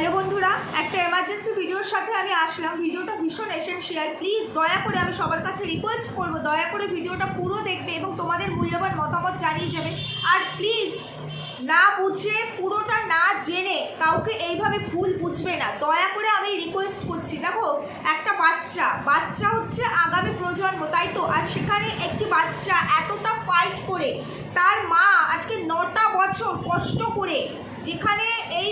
Hello বন্ধুরা, একটা emergency ভিডিওর সাথে আমি আসলাম। ভিডিওটা ভীষণ এসেন্সিয়াল প্লিজ দয়া করে আমি সবার কাছে রিকোয়েস্ট করব, দয়া করে ভিডিওটা পুরো দেখবে এবং তোমাদের মূল্যবান মতামত জানিয়ে যাবে। আর প্লিজ না বুঝে, পুরোটা না জেনে কাউকে এইভাবে ভুল বুঝবে না। দয়া করে আমি রিকোয়েস্ট করছি। দেখো, একটা বাচ্চা বাচ্চা হচ্ছে আগামী প্রজন্ম, তাই তো? আর সেখানে একটি বাচ্চা এতটা ফাইট করে, তার মা আজকে নটা বছর কষ্ট করে, যেখানে এই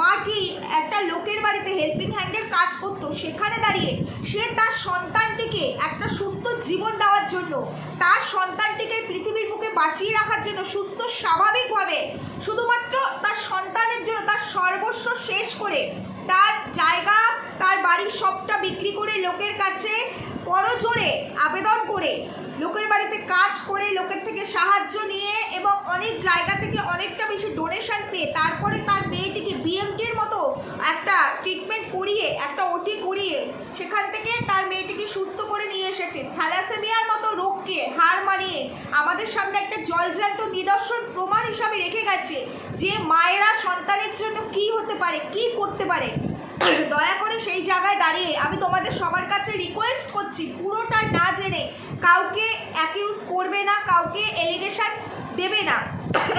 মাটি একটা লোকের বাড়িতে হেল্পিং হ্যান্ডের কাজ করতো? সেখানে দাঁড়িয়ে সে তার সন্তানটিকে একটা সুস্থ জীবন দেওয়ার জন্য, তার সন্তানটিকে পৃথিবীর মুখে বাঁচিয়ে রাখার জন্য সুস্থ, স্বাভাবিকভাবে শুধুমাত্র তার সন্তানের জন্য, তার সর্বস্ব শেষ করে তার জায়গা, তার বাড়ির সবটা বিক্রি করে লোকের কাছে করজোরে আবেদন করে লোকের বাড়িতে কাজ করে লোকের থেকে সাহায্য নিয়ে এবং অনেক জায়গা থেকে অনেকটা বেশি ডোনেশন পেয়ে তারপরে তার মেয়েটিকে বিএমটির মতো একটা ট্রিটমেন্ট করিয়ে, একটা ওটি করিয়ে সেখান থেকে তার মেয়েটিকে সুস্থ করে নিয়ে এসেছে। থ্যালাসেমিয়ার মতো রোগকে হার মানিয়ে আমাদের সামনে একটা জলজান্ত নিদর্শন প্রমাণ হিসাবে রেখে গেছে যে মায়েরা সন্তানের জন্য কি হতে পারে, কি করতে পারে। দয়া করে সেই জায়গায় দাঁড়িয়ে আমি তোমাদের সবার কাছে রিকোয়েস্ট করছি পুরোটা না জেনে কাউকে অ্যাকিউজ করবে না, কাউকে এলিগেশন দেবে না।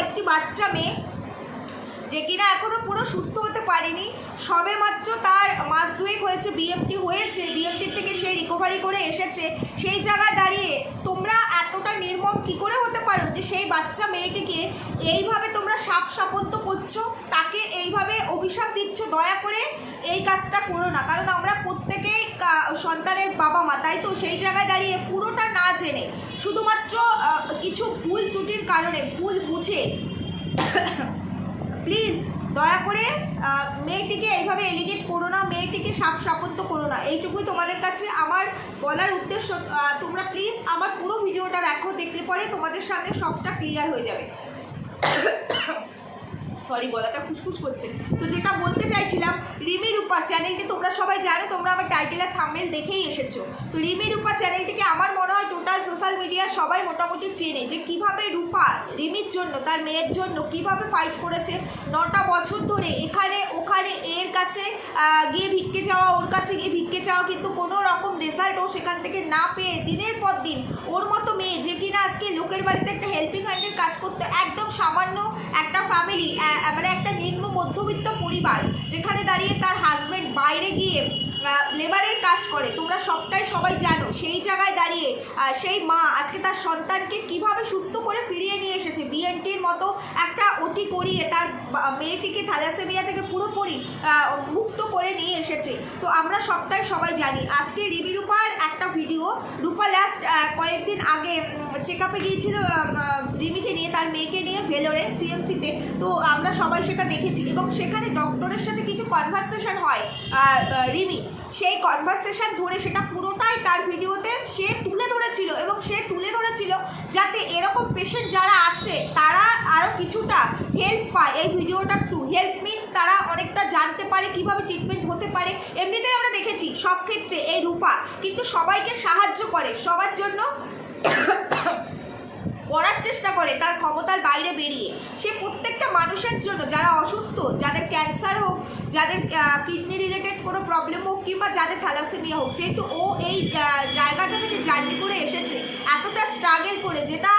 একটি বাচ্চা মেয়ে যে কিনা এখনও পুরো সুস্থ হতে পারেনি। সবে মাত্র তার মাস দুয়েক হয়েছে বিএমটি হয়েছে বিএমটির থেকে সে রিকভারি করে এসেছে। সেই জায়গায় দাঁড়িয়ে তোমরা এতটা নির্মম কি করে হতে পারো যে সেই বাচ্চা মেয়েটিকে এইভাবে তোমরা সাপ সাপত্য করছ? তাকে এইভাবে অভিশাপ দিচ্ছ? দয়া করে এই কাজটা করো না। কারণ আমরা প্রত্যেকেই সন্তানের বাবা মা, তাই তো? সেই জায়গায় দাঁড়িয়ে পুরোটা না জেনে, শুধুমাত্র কিছু ভুল ত্রুটির কারণে, ভুল বুঝে প্লিজ দয়া করে মেয়েটিকে এইভাবে এলিগেট করো না, মেয়েটিকে সাপ সাপত্য করো না। এইটুকুই তোমাদের কাছে আমার বলার উদ্দেশ্য। তোমরা প্লিজ আমার পুরো ভিডিওটা দেখো, দেখলে পরে তোমাদের সামনে সবটা ক্লিয়ার হয়ে যাবে। সরি গলাটা খুসখুস করছে। তো যেটা বলতে চাইছিলাম, রিমি রূপা চ্যানেলটি তোমরা সবাই জানো, তোমরা আমার টাইটেল আর দেখেই এসেছ। তো রিমি রূপা চ্যানেলটিকে আমার মনে হয় টোটাল সোশ্যাল মিডিয়া সবাই মোটামুটি চেনে যে কীভাবে রূপা রিমির জন্য, তার মেয়ের জন্য কীভাবে ফাইট করেছে। নটা বছর ধরে এখানে, ওখানে, এর কাছে গিয়ে ভিক্ষে যাওয়া ওর কাছে গিয়ে ভিক্ষে চাওয়া, কিন্তু কোনো রকম রেজাল্ট ও সেখান থেকে না পেয়ে দিনের পর দিন ওর মতো মেয়ে যে কিনা আজকে লোকের বাড়িতে একটা হেল্পিং হ্যান্ডের কাজ করতে, একদম সামান্য একটা ফ্যামিলি মানে একটা নিম্ন মধ্যবিত্ত পরিবার, যেখানে দাঁড়িয়ে তার হাজবেন্ড বাইরে গিয়ে লেবারের কাজ করে। তোমরা সবটাই সবাই জানো। সেই জায়গায় দাঁড়িয়ে সেই মা আজকে তার সন্তানকে কীভাবে সুস্থ করে ফিরিয়ে নিয়ে এসেছে। বিএনটির মতো একটা অতি করিয়ে তার মেয়েটিকে থ্যালাসেমিয়া থেকে পুরোপুরি মুক্ত করে নিয়ে এসেছে। তো আমরা সবটাই সবাই জানি। আজকে রিবি রূপার একটা ভিডিও, রূপা লাস্ট কয়েকদিন আগে চেক আপে গিয়েছিল রিমিকে নিয়ে, তার মেয়েকে নিয়ে ভেলোরে সিএমসিতে তো আমরা সবাই সেটা দেখেছি। এবং সেখানে ডক্টরের সাথে কিছু কনভারসেশন হয় রিমি। সেই কনভারসেশন ধরে সেটা পুরোটাই তার ভিডিওতে সে তুলে ধরেছিল এবং সে তুলে ধরেছিল যাতে এরকম পেশেন্ট যারা আছে, তারা আরও কিছুটা হেল্প পায় এই ভিডিওটার থ্রু হেল্প মিনস তারা অনেকটা জানতে পারে কীভাবে ট্রিটমেন্ট হতে পারে। এমনিতেই আমরা দেখেছি সব ক্ষেত্রে এই রূপা কিন্তু সবাইকে সাহায্য করে। সবার জন্য করার চেষ্টা করে, তার ক্ষমতার বাইরে বেরিয়ে। সে প্রত্যেকটা মানুষের জন্য, যারা অসুস্থ, যাদের ক্যান্সার হোক, যাদের কিডনি রিলেটেড কোনো প্রবলেম হোক, কিংবা যাদের থ্যালাসেমিয়া হোক, যেহেতু ও এই জায়গাটা থেকে জার্নি করে এসেছে, এতটা স্ট্রাগেল করে যেটা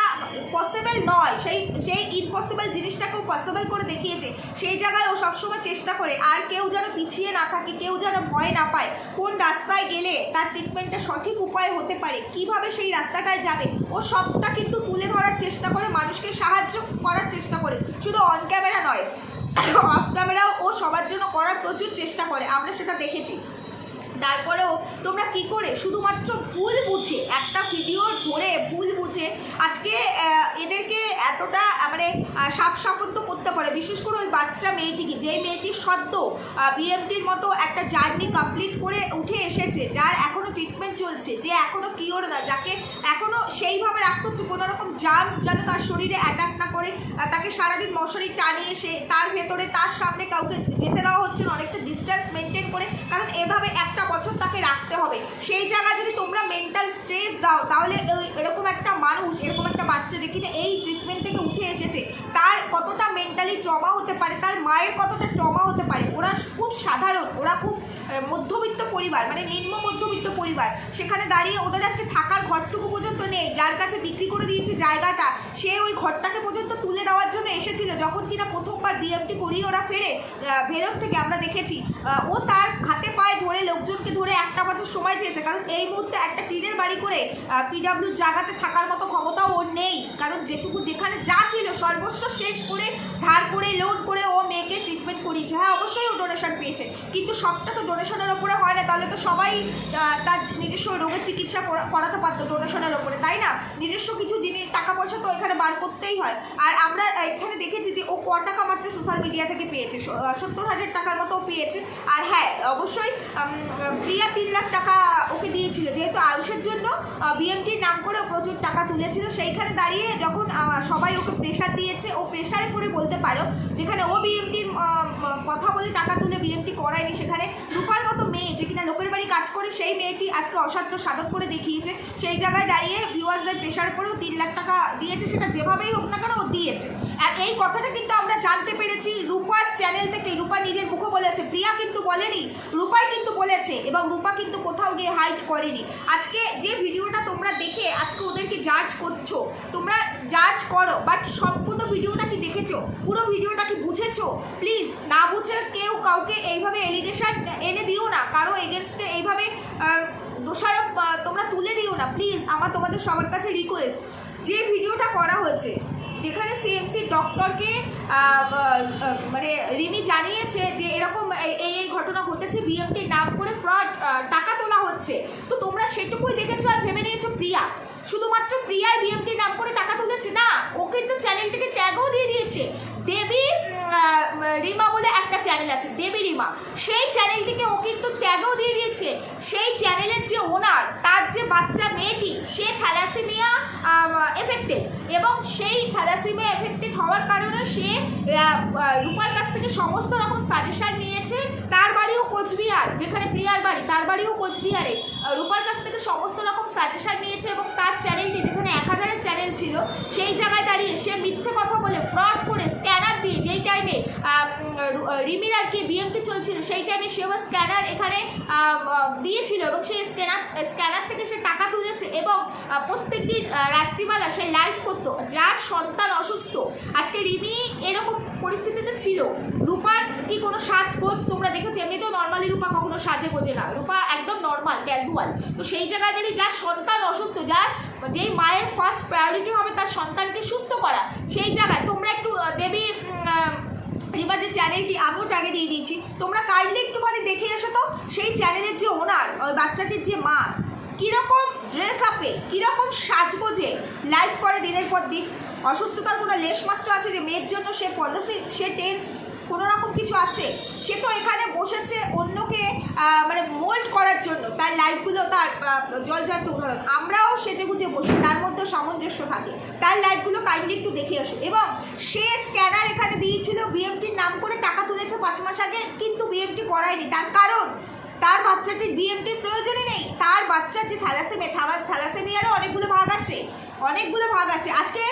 পসিবল নয়। সেই সেই ইম্পসিবল জিনিসটাকেও পসিবল করে দেখিয়েছে। সেই জায়গায় ও সবসময় চেষ্টা করে। আর কেউ যেন পিছিয়ে না থাকে, কেউ যেন ভয় না পায়, কোন রাস্তায় গেলে তার ট্রিটমেন্টটা সঠিক উপায় হতে পারে, কীভাবে সেই রাস্তাটায় যাবে, ও সবটা কিন্তু তুলে ধরার চেষ্টা করে, মানুষকে সাহায্য করার চেষ্টা করে। শুধু অন ক্যামেরা নয় অফ ক্যামেরাও ও সবার জন্য করার প্রচুর চেষ্টা করে। আমরা সেটা দেখেছি। তারপরেও তোমরা কি করে? শুধুমাত্র ভুল বুঝে, একটা ভিডিও ধরে ভুল বুঝে আজকে এদেরকে এতটা মানে সাপ সাপত্য করতে পারে। বিশেষ করে ওই বাচ্চা মেয়েটিকে, যেই মেয়েটি সদ্য বিএমটির মতো একটা জার্নি কমপ্লিট করে উঠে এসেছে, যার এখনও ট্রিটমেন্ট চলছে, যে এখনও কিওর না, যাকে এখনও সেইভাবে রাখতে হচ্ছে, কোনো রকম জার্মস যেন তার শরীরে অ্যাটাক না করে তাকে সারাদিন মশারি টানিয়ে সে, তার ভেতরে, তার সামনে কাউকে যেতে দেওয়া হচ্ছে না, অনেকটা ডিস্টেন্স মেনটেন করে, কারণ রাখতে হবে। সেই জায়গায় যদি তোমরা মেন্টাল স্ট্রেস দাও, তাহলে এরকম একটা মানুষ, এরকম একটা বাচ্চা যে কিনা এই ট্রিটমেন্ট থেকে উঠে এসেছে, তার কতটা মেন্টালি ট্রমা হতে পারে, তার মায়ের কতটা ট্রমা হতে ওরা খুব সাধারণ ওরা খুব মধ্যবিত্ত পরিবার মানে নিম্ন মধ্যবিত্ত পরিবার। সেখানে দাঁড়িয়ে ওদের আজকে থাকার ঘরটুকু পর্যন্ত নেই। যার কাছে বিক্রি করে দিয়েছে জায়গাটা সে ওই ঘরটাকে পর্যন্ত তুলে দেওয়ার জন্য এসেছিল। যখন কিনা প্রথমবার বিএমটি করিয়ে ওরা ফেরে আহ, থেকে আমরা দেখেছি ও তার হাতে পায়ে ধরে লোকজনকে ধরে একটা বছর সময় চেয়েছে। কারণ এই মুহূর্তে একটা টিনের বাড়ি করে পিডাব্লিউ জায়গাতে থাকার মতো ক্ষমতাও ওর নেই। কারণ যেটুকু যেখানে যা ছিল সর্বস্ব শেষ করে ধার করে লোন করে ও মেয়েকে ট্রিটমেন্ট করিয়েছে। হ্যাঁ অবশ্যই ও ডোনেশন পেয়েছে। কিন্তু সবটা তো ডোনেশনের ওপরে হয় না, তাহলে তো সবাই তার নিজস্ব রোগের চিকিৎসা করা- করাতে পারতো ডোনেশনের ওপরে, তাই না? নিজস্ব কিছু জিনিস টাকা পয়সা তো এখানে বার করতেই হয়। আর আমরা এখানে দেখেছি যে ও ক টাকা মাত্র সোশ্যাল মিডিয়া থেকে পেয়েছে সত্তর হাজার টাকার মতো পেয়েছে। আর হ্যাঁ অবশ্যই প্রিয়া তিন লাখ টাকা ওকে দিয়েছিল, যেহেতু আয়ুষের জন্য বিএমটির নাম করে ও প্রচুর টাকা তুলেছিল। সেইখানে দাঁড়িয়ে যখন সবাই ওকে প্রেশার দিয়েছে, ও প্রেশারে পড়ে বলতে পারো, যেখানে ও বিএমটির কথা বলে টাকা তুলে বিএমটি করায়নি, সেখানে রূপার মতো মেয়ে যে কিনা লোকের বাড়ি কাজ করে, সেই মেয়েটি আজকে অসাধ্য সাধন করে দেখিয়েছে। সেই জায়গায় দাঁড়িয়ে ভিউয়ার্সদের প্রেশার করেও তিন লাখ টাকা দিয়েছে, সেটা যেভাবেই হোক না কেন ও দিয়েছে। আর এই কথাটা কিন্তু আমরা জানতে পেরেছি রূপার চ্যানেল থেকে। রূপা নিজের মুখে বলেছে, প্রিয়া কিন্তু বলেনি, রূপাই কিন্তু বলেছে, এবং রূপা কিন্তু কোথাও গিয়ে হাইট করেনি। আজকে যে ভিডিওটা তোমরা দেখে আজকে ওদেরকে জাজ করছ। তোমরা জাজ করো বাট সম্পূর্ণ ভিডিওটা কি দেখেছ? পুরো ভিডিওটা কি বুঝেছ? প্লিজ না বুঝে কেউ কাউকে এইভাবে এলিগেশন এনে দিও না। কারও এগেনস্টে এইভাবে দোষারোপ তোমরা তুলে দিও না। প্লিজ আমার তোমাদের সবার কাছে রিকোয়েস্ট যে ভিডিওটা করা হয়েছে যেখানে সিএমসি ডক্টরকে মানে রিমি জানিয়েছে যে এরকম এই এই ঘটনা ঘটেছে বিএমটির নাম করে ফ্রড টাকা তোলা হচ্ছে। তো তোমরা সেটুকুই দেখেছ আর ভেবে নিয়েছো প্রিয়া। শুধুমাত্র প্রিয়াই বিএমটির নাম করে টাকা তুলেছে না, ও কিন্তু চ্যানেলটিকে ট্যাগও দিয়ে দিয়েছে। দেবী রিমা চ্যানেল আছে দেবী রিমা সেই চ্যানেলটিকে ও কিন্তু ট্যাগও দিয়ে দিয়েছে। সেই চ্যানেলের যে ওনার তার যে বাচ্চা মেয়েটি, সে থ্যালাসেমিয়া এফেক্টেড এবং সেই থ্যালাসেমিয়া এফেক্টেড হওয়ার কারণে সে রূপার কাছ থেকে সমস্ত রকম সাজেশন নিয়েছে। তার বাড়িও কোচবিহার, যেখানে প্রিয়ার বাড়ি, তার বাড়িও কোচবিহারে। রূপার কাছ থেকে সমস্ত রকম সাজেশন নিয়েছে এবং তার চ্যানেলটি যেখানে এক হাজারের চ্যানেল ছিল, সেই জায়গায় দাঁড়িয়ে সে মিথ্যে কথা বলে ফ্রড করে স্ক্যানার দিয়ে যেই টাইমে রিমির আর কি বিএমটি চলছিল সেই টাইমে সেও স্ক্যানার এখানে দিয়েছিল এবং সেই স্ক্যানার স্ক্যানার থেকে সে টাকা তুলেছে এবং আহ, প্রত্যেকদিন আহ, রাত্রিবেলা সে লাইভ করতো। যার সন্তান অসুস্থ আজকে রিমি এরকম পরিস্থিতিতে ছিল। রূপার কি কোনো সাজ গোজ তোমরা দেখেছ? এমনিতেও নর্মালি রূপা কখনো সাজে গোজে না। রূপা একদম নর্মাল ক্যাজুয়াল তো সেই জায়গায় দাঁড়িয়ে যার সন্তান অসুস্থ যার যেই মায়ের ফার্স্ট প্রায়োরিটি হবে তার সন্তানকে সুস্থ করা সেই জায়গায়। তোমরা একটু দেবী চ্যানেলটি আমিও ট্যাগে দিয়ে দিয়েছি। তোমরা কাইন্ডলি একটুখানি দেখে এসো তো সেই চ্যানেলের যে ওনার ওই বাচ্চাটির যে মা কীরকম ড্রেস আপে কীরকম সাজগোজে লাইভ করে দিনের পর দিন। অসুস্থতার কোনো লেশমাত্র আছে যে মেয়ের জন্য সে পজিটিভ সে টেন্স কোনো রকম কিছু আছে? সে তো এখানে বসেছে অন্যকে আহ, মানে মোল্ড করার জন্য তার লাইফগুলো তার জলজান্ত উদাহরণ। আমরাও সেজে গুজে বসি, তার মধ্যে সামঞ্জস্য থাকে। তার লাইফগুলো কাইন্ডলি একটু দেখে আসো। এবং সে স্ক্যানার এখানে দিয়েছিল বিএমটির নাম করে টাকা তুলেছে পাঁচ মাস আগে, কিন্তু বিএমটি করায়নি। তার কারণ, তার বাচ্চাটির বিএমটির প্রয়োজনই নেই। তার বাচ্চার যে থ্যালাসেমিয়া, থ্যালাসেমিয়ারও অনেকগুলো ভাগ আছে। অনেকগুলো ভাগ আছে। আজকে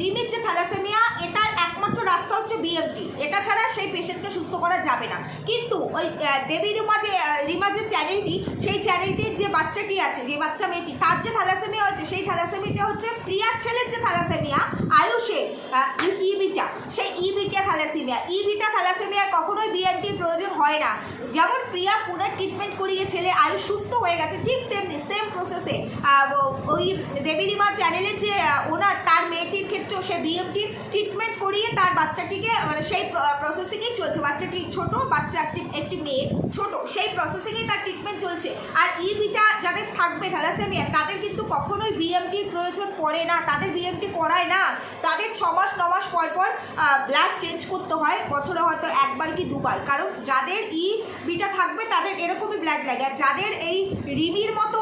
রিমির যে থ্যালাসেমিয়া, এটার একমাত্র রাস্তা হচ্ছে বিএমটি এটা ছাড়া সেই পেশেন্টকে সুস্থ করা যাবে না। কিন্তু ওই দেবী রিমা যে রিমা যে চ্যানেলটি, সেই চ্যানেলটির যে বাচ্চাটি আছে, যে বাচ্চা মেয়েটি, তার যে থ্যালাসেমিয়া হচ্ছে, সেই থ্যালাসেমিয়াটা হচ্ছে প্রিয়ার ছেলের যে থ্যালাসেমিয়া, আয়ুষের ইবিটা। সেই ইবিটা থ্যালাসেমিয়া। ইবিটা থ্যালাসেমিয়া কখনোই বিএনটির প্রয়োজন হয় না। যেমন প্রিয়া পুনের ট্রিটমেন্ট করিয়ে ছেলে আয়ুষ সুস্থ হয়ে গেছে, ঠিক তেমনি সেম প্রসেসে ওই দেবী রিমার চ্যানেলের যে ওনার, তার মেয়েটির ক্ষেত্রেও সে বিএমটির ট্রিটমেন্ট করিয়ে তার বাচ্চাটিকে মানে সেই প্রসেসিংয়েই চলছে। বাচ্চাটি ছোট, বাচ্চা একটি একটি মেয়ে ছোট, সেই প্রসেসিংয়েই তার ট্রিটমেন্ট চলছে। আর ইবিটা যাদের থাকবে থ্যালাসেমিয়া, তাদের কিন্তু কখনোই বিএমটির প্রয়োজন পড়ে না। তাদের বিএমটি করায় না। তাদের ছ মাস, ন মাস পর পর ব্লাড চেঞ্জ করতে হয়। বছরে হয়তো একবার কি দুবার। কারণ যাদের ই বিটা থাকবে, তাদের এরকমই ব্লাড লাগে। আর যাদের এই রিমির মতো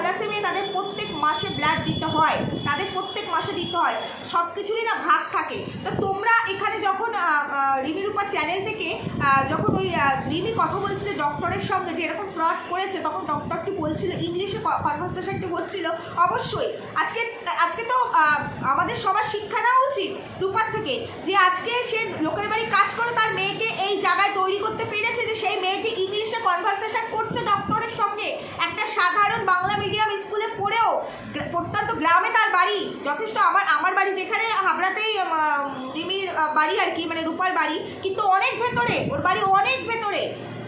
থ্যালাসেমিয়া তাদের প্রত্যেক মাসে ব্লাড দিতে হয়। তাদের প্রত্যেক মাসে দিতে হয়। সব কিছুরই না ভাগ থাকে। তো তোমরা এখানে যখন রিমি রূপা চ্যানেল থেকে যখন ওই রিমি কথা বলছিল ডক্টরের সঙ্গে যে এরকম ফ্রড করেছে, তখন ডক্টরটি বলছিল ইংলিশে কনভারসেশনটি হচ্ছিল। অবশ্যই, আজকে আজকে তো আমাদের সবার শিক্ষা নেওয়া উচিত রূপার থেকে। যে আজকে সে লোকের বাড়ি কাজ করে, তার মেয়েকে এই জায়গায় তৈরি করতে পেরেছে যে সেই মেয়েটি ইংলিশে কনভারসেশন করছে ডক্টরের সঙ্গে একটা সাধারণ বাংলা মিডিয়াম স্কুলে পড়েও প্রত্যন্ত গ্রামে তার বাড়ি। যথেষ্ট আমার আমার বাড়ি যেখানে হাবড়াতেই রিমির বাড়ি আর কি মানে রূপার বাড়ি। কিন্তু অনেক ভেতরে, ওর বাড়ি অনেক ভেতরে।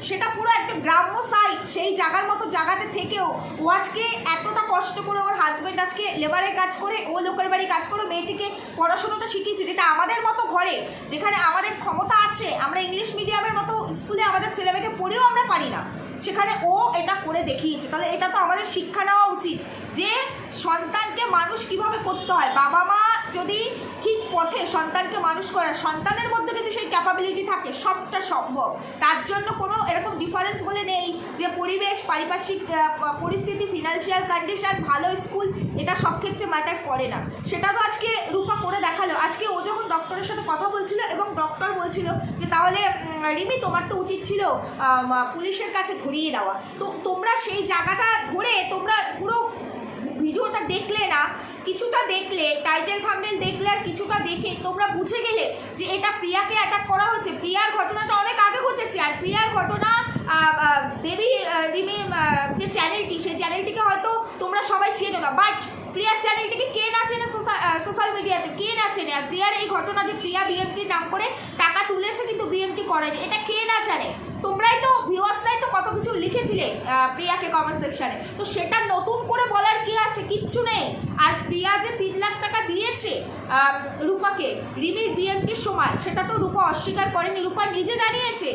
সেটা পুরো একটা গ্রাম্য সাইট সেই জায়গার মতো জায়গাতে থেকেও ও আজকে এতটা কষ্ট করে ওর হাজব্যান্ড আজকে লেবারের কাজ করে, ও লোকের বাড়ি কাজ করে, মেয়েটিকে পড়াশোনাটা শিখিয়েছে, যেটা আমাদের মতো ঘরে, যেখানে আমাদের ক্ষমতা আছে, আমরা ইংলিশ মিডিয়ামের মতো স্কুলে আমাদের ছেলেমেয়েকে পড়েও আমরা পারি না। সেখানে ও এটা করে দেখিয়েছে। তাহলে এটা তো আমাদের শিক্ষা নেওয়া উচিত যে সন্তানকে মানুষ কীভাবে করতে হয়? বাবা মা যদি পথে সন্তানকে মানুষ করে সন্তানের মধ্যে যদি সেই ক্যাপাবিলিটি থাকে, সবটা সম্ভব। তার জন্য কোনো এরকম ডিফারেন্স বলে নেই যে পরিবেশ, পারিপার্শ্বিক পরিস্থিতি ফিনান্সিয়াল কন্ডিশন ভালো স্কুল এটা সব ক্ষেত্রে ম্যাটার করে না। সেটা তো আজকে রূপা করে দেখাল। আজকে ও যখন ডক্টরের সাথে কথা বলছিল এবং ডক্টর বলছিল যে, তাহলে রিমি, তোমার তো উচিত ছিল পুলিশের কাছে ধরিয়ে দেওয়া। তো তোমরা সেই জায়গাটা ধরে তোমরা পুরো ভিডিওটা দেখলে না, কিছুটা দেখলে টাইটেল থাম্বনেল দেখলে আর কিছুটা দেখে তোমরা বুঝে গেলে যে এটা প্রিয়াকে অ্যাটাক করা হচ্ছে। প্রিয়ার ঘটনাটা অনেক আগে ঘটেছে আর প্রিয়ার ঘটনা দেবী রিমি যে চ্যানেলটি সেই চ্যানেলটিকে হয়তো তোমরা সবাই চেনো না। বাট প্রিয়ার চ্যানেলটিকে কে না চেনে সোশ্যাল মিডিয়াতে কে না চেনে? আর প্রিয়ার এই ঘটনা যে প্রিয়া বিএমটির নাম করে টাকা তুলেছে কিন্তু বিএমটি করেনি, এটা কে না জানে? তোমরাই তো ভিউয়ার্সরাই তো কত কিছু লিখেছিলে প্রিয়াকে কমেন্ট সেকশনে তো সেটা নতুন করে বলার কি আছে? কিচ্ছু নেই। আর প্রিয়া যে তিন লাখ টাকা দিয়েছে রূপাকে, রিমির বিএনপির সময়, সেটা তো রূপা অস্বীকার করেনি। রূপা নিজে জানিয়েছে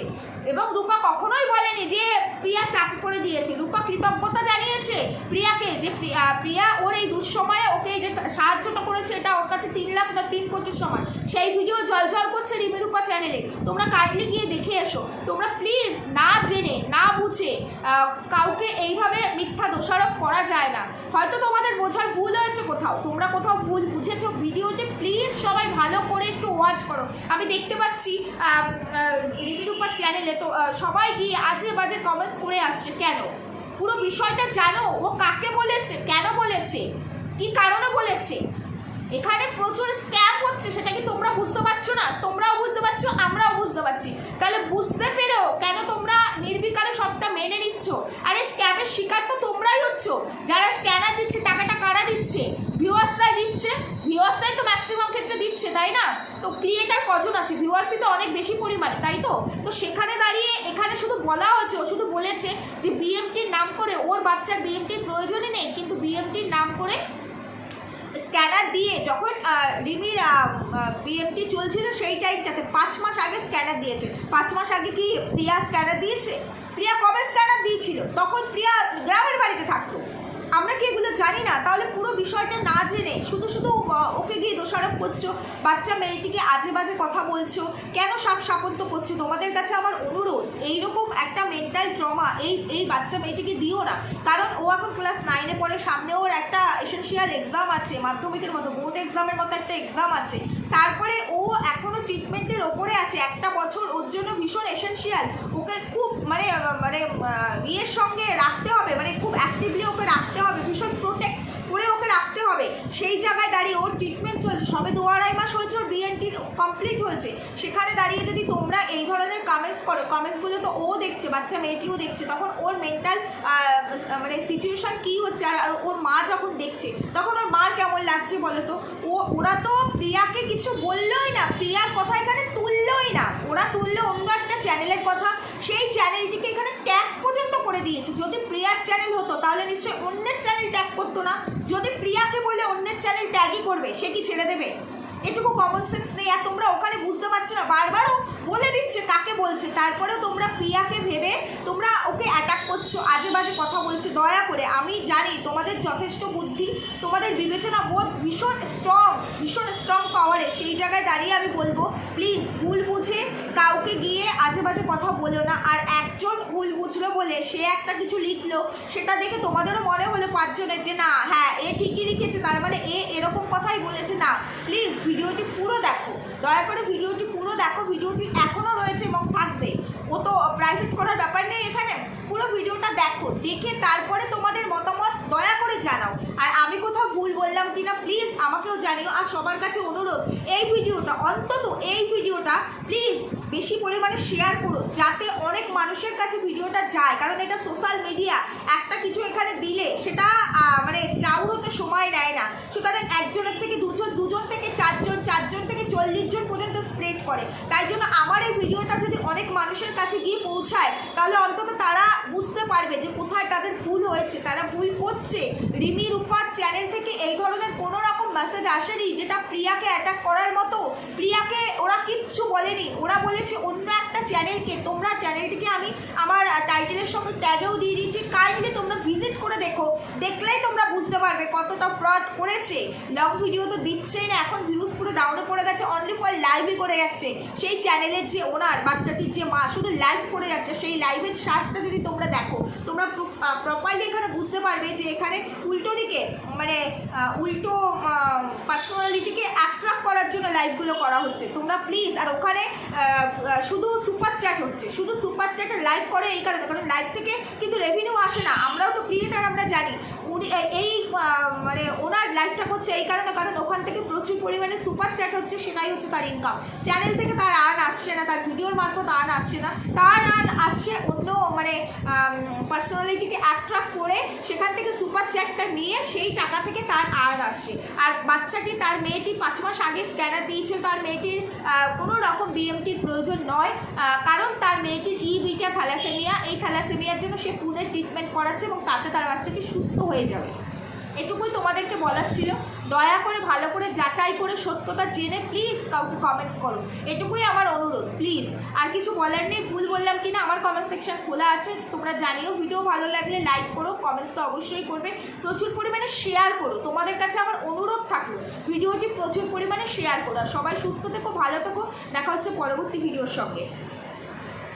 এবং রূপা কখনোই বলেনি যে প্রিয়া চাপ করে দিয়েছে। রূপা কৃতজ্ঞতা জানিয়েছে প্রিয়াকে যে প্রিয়া ওর এই দুঃসময়ে ওকে যে সাহায্যটা করেছে, এটা ওর কাছে তিন লাখ না তিন কোটির সমান সেই ভিডিও জলজল করছে রিমি রূপা চ্যানেলে তোমরা কাইন্ডলি গিয়ে দেখে এসো। তোমরা প্লিজ না জেনে, না বুঝে কাউকে এইভাবে মিথ্যা দোষারোপ করা যায় না। হয়তো তোমাদের বোঝার ভুল হয়েছে কোথাও, তোমরা কোথাও ভুল বুঝেছ ভিডিওটি প্লিজ সবাই ভালো করে একটু ওয়াচ করো। আমি দেখতে পাচ্ছি রিমি চ্যানেলে তো সবাই গিয়ে আজে বাজে কমেন্টস করে আসছে, কেন? পুরো বিষয়টা জানো? ও কাকে বলেছে? কেন বলেছে? কি কারণে বলেছে? এখানে প্রচুর স্ক্যাম হচ্ছে, সেটা কি তোমরা বুঝতে পারছ না? তোমরাও বুঝতে পারছ, আমরাও বুঝতে পারছি। তাহলে বুঝতে পেরেও কেন তোমরা নির্বিকারে সবটা মেনে নিচ্ছ? আরে স্ক্যামের শিকার তো তোমরাই হচ্ছ। যারা স্ক্যানার দিচ্ছে, টাকাটা কারা দিচ্ছে? ভিউয়ার্সরাই দিচ্ছে। ভিউয়ার্সরাই তো ম্যাক্সিমাম ক্ষেত্রে দিচ্ছে, তাই না? তো ক্রিয়েটার কজন আছে? ভিউয়ার্সই তো অনেক বেশি পরিমাণে, তাই তো? তো সেখানে দাঁড়িয়ে এখানে শুধু বলা হচ্ছে, ও শুধু বলেছে যে বিএমটির নাম করে, ওর বাচ্চার বিএমটির প্রয়োজনই নেই, কিন্তু বিএমটির নাম করে স্ক্যানার দিয়ে যখন রিমির বিএমটি চলছিল সেই টাইমটাতে পাঁচ মাস আগে স্ক্যানার দিয়েছে। পাঁচ মাস আগে কি প্রিয়া স্ক্যানার দিয়েছে? প্রিয়া কবে স্ক্যানার দিয়েছিল? তখন প্রিয়া গ্রামের বাড়িতে থাকতো। আমরা কি এগুলো জানি না? তাহলে পুরো বিষয়টা না জেনে শুধু শুধু ওকে গিয়ে দোষারোপ করছ, বাচ্চা মেয়েটিকে আজে বাজে কথা বলছো, কেন সাপ সাপত্য করছ? তোমাদের কাছে আমার অনুরোধ, এইরকম একটা মেন্টাল ট্রমা এই এই বাচ্চা মেয়েটিকে দিও না। কারণ ও এখন ক্লাস নাইনে পড়ে সামনে ওর একটা এসেন্সিয়াল এক্সাম আছে, মাধ্যমিকের মতো বোর্ড এক্সামের মতো একটা এক্সাম আছে। তারপরে ও এখনও ট্রিটমেন্টের ওপরে আছে। একটা বছর ওর জন্য ভীষণ এসেন্সিয়াল ওকে খুব মানে মানে ইয়ের সঙ্গে রাখতে হবে মানে খুব অ্যাক্টিভলি ওকে রাখতে হবে, ভীষণ প্রোটেক্ট করে ওকে রাখতে হবে। সেই জায়গায় দাঁড়িয়ে ওর ট্রিটমেন্ট চলছে। সবে দু আড়াই মাস হয়েছে ওর বিএনটি কমপ্লিট হয়েছে। সেখানে দাঁড়িয়ে যদি তোমরা এই ধরনের কমেন্টস করো কমেন্টসগুলো তো ও দেখছে, বাচ্চা মেয়েটিও দেখছে, তখন ওর মেন্টাল মানে সিচুয়েশন কী হচ্ছে আর ওর মা যখন দেখছে, তখন ওর মার কেমন লাগছে বলো তো? ও, ওরা তো প্রিয়াকে কিছু বললোই না। প্রিয়ার কথা এখানে তুললোই না। ওরা তুললো অন্য চ্যানেলের কথা, সেই চ্যানেলটিকে এখানে ট্যাগ পর্যন্ত করে দিয়েছে। যদি প্রিয়ার চ্যানেল হতো, তাহলে নিশ্চয়ই অন্যের চ্যানেল ট্যাগ করতো না। যদি প্রিয়াকে বলে অন্যের চ্যানেল ট্যাগই করবে, সে কি ছেড়ে দেবে? এটুকু কমন সেন্স নেই আর তোমরা ওখানে বুঝতে পারছ না। বারবারও বলে দিচ্ছে, কাকে বলছে? তারপরেও তোমরা প্রিয়াকে ভেবে তোমরা ওকে অ্যাটাক করছ আজে বাজে কথা বলছো। দয়া করে, আমি জানি তোমাদের যথেষ্ট বুদ্ধি, তোমাদের বিবেচনা বোধ ভীষণ স্ট্রং ভীষণ স্ট্রং পাওয়ারে সেই জায়গায় দাঁড়িয়ে আমি বলব প্লিজ ভুল বুঝে কাউকে গিয়ে আজে বাজে কথা বলো না। আর একজন ভুল বুঝলো বলে সে একটা কিছু লিখলো, সেটা দেখে তোমাদেরও মনে হলো পাঁচজনের যে, না হ্যাঁ এ ঠিকই লিখেছে, তার মানে এ এরকম কথাই বলেছে। না প্লিজ ভিডিওটি পুরো দেখো। দয়া করে ভিডিওটি পুরো দেখো, ভিডিওটি এখনও রয়েছে এবং থাকবে। ও তো প্রাইভেট করার ব্যাপার নেই এখানে। পুরো ভিডিওটা দেখো, দেখে তারপরে তোমাদের মতামত দয়া করে জানাও। আর আমি কোথাও ভুল বললাম কি না প্লিজ আমাকেও জানিও। আর সবার কাছে অনুরোধ, এই ভিডিওটা, অন্তত এই ভিডিওটা প্লিজ বেশি পরিমাণে শেয়ার করো, যাতে অনেক মানুষের কাছে ভিডিওটা যায়। কারণ এটা সোশ্যাল মিডিয়া একটা কিছু এখানে দিলে সেটা মানে চাউর হতে সময় নেয় না। সুতরাং একজনের থেকে দুজন দুজন থেকে চারজন চারজন থেকে চল্লিশ জন পর্যন্ত স্প্রেড করে। তাই জন্য আমার এই ভিডিওটা যদি অনেক মানুষের কাছে গিয়ে পৌঁছায়, তাহলে অন্তত তারা বুঝতে পারবে যে কোথায় তাদের ভুল হয়েছে, তারা ভুল করছে। রিমি রূপার চ্যানেল থেকে এই ধরনের কোনো রকম মেসেজ আসেনি যেটা প্রিয়াকে অ্যাটাক করার মতো। প্রিয়াকে ওরা কিচ্ছু বলেনি। ওরা বলেছে অন্য একটা চ্যানেলকে তোমরা চ্যানেলটিকে আমি আমার টাইটেলের সঙ্গে ট্যাগেও দিয়ে দিয়েছি। কাইন্ডলি তোমরা ভিজিট করে দেখো। দেখলেই তোমরা বুঝতে পারবে কতটা ফ্রড করেছে। লং ভিডিও তো দিচ্ছেই না। এখন ভিউজ পুরো ডাউনে পড়ে গেছে। অনলি ফর লাইভই করে যাচ্ছে। সেই চ্যানেলের যে ওনার বাচ্চাটির যে মা, শুধু লাইভ করে যাচ্ছে। সেই লাইভের সার্চটা যদি তোমরা দেখো, তোমরা প্রপারলি এখানে বুঝতে পারবে যে এখানে উল্টো দিকে মানে উল্টো পার্সোনালিটিকে অ্যাট্রাক্ট করার জন্য লাইভগুলো করা হচ্ছে। তোমরা প্লিজ আর ওখানে শুধু সুপার চ্যাট হচ্ছে। শুধু সুপার চ্যাটে লাইভ করে এই কারণে, কারণ লাইভ থেকে কিন্তু রেভিনিউ আসে না। আমরাও তো ক্রিয়েটার আমরা জানি। উনি এই মানে ওনার লাইফটা করছে এই কারণে, কারণ ওখান থেকে প্রচুর পরিমাণে সুপার চ্যাট হচ্ছে, সেটাই হচ্ছে তার ইনকাম চ্যানেল থেকে তার আর্ন আসছে না, তার ভিডিওর মারফত আর্ন আসছে না। তার আর্ন আসছে অন্য মানে পার্সোনালিটিকে অ্যাট্রাক্ট করে সেখান থেকে সুপার চ্যাটটা নিয়ে সেই টাকা থেকে তার আর্ন আসছে। আর বাচ্চাটি, তার মেয়েটি পাঁচ মাস আগে স্ক্যানার দিয়েছে তার মেয়েটির কোনো রকম বিএমটির প্রয়োজন নয়। বিটা থ্যালাসেমিয়া এই থ্যালাসেমিয়ার জন্য সে পুনে ট্রিটমেন্ট করাচ্ছে এবং তাতে তার বাচ্চাটি সুস্থ হয়ে যাবে। এটুকুই তোমাদেরকে বলার ছিল। দয়া করে, ভালো করে, যাচাই করে, সত্যতা জেনে প্লিজ কাউকে কমেন্টস করো। এটুকুই আমার অনুরোধ প্লিজ আর কিছু বলার নেই, ভুল বললাম কি না আমার কমেন্ট সেকশন খোলা আছে। তোমরা জানিও ভিডিও ভালো লাগলে লাইক করো কমেন্টস তো অবশ্যই করবে। প্রচুর পরিমাণে শেয়ার করো। তোমাদের কাছে আমার অনুরোধ থাকল ভিডিওটি প্রচুর পরিমাণে শেয়ার করো সবাই সুস্থ থেকো, ভালো থেকো। দেখা হচ্ছে পরবর্তী ভিডিওর সঙ্গে।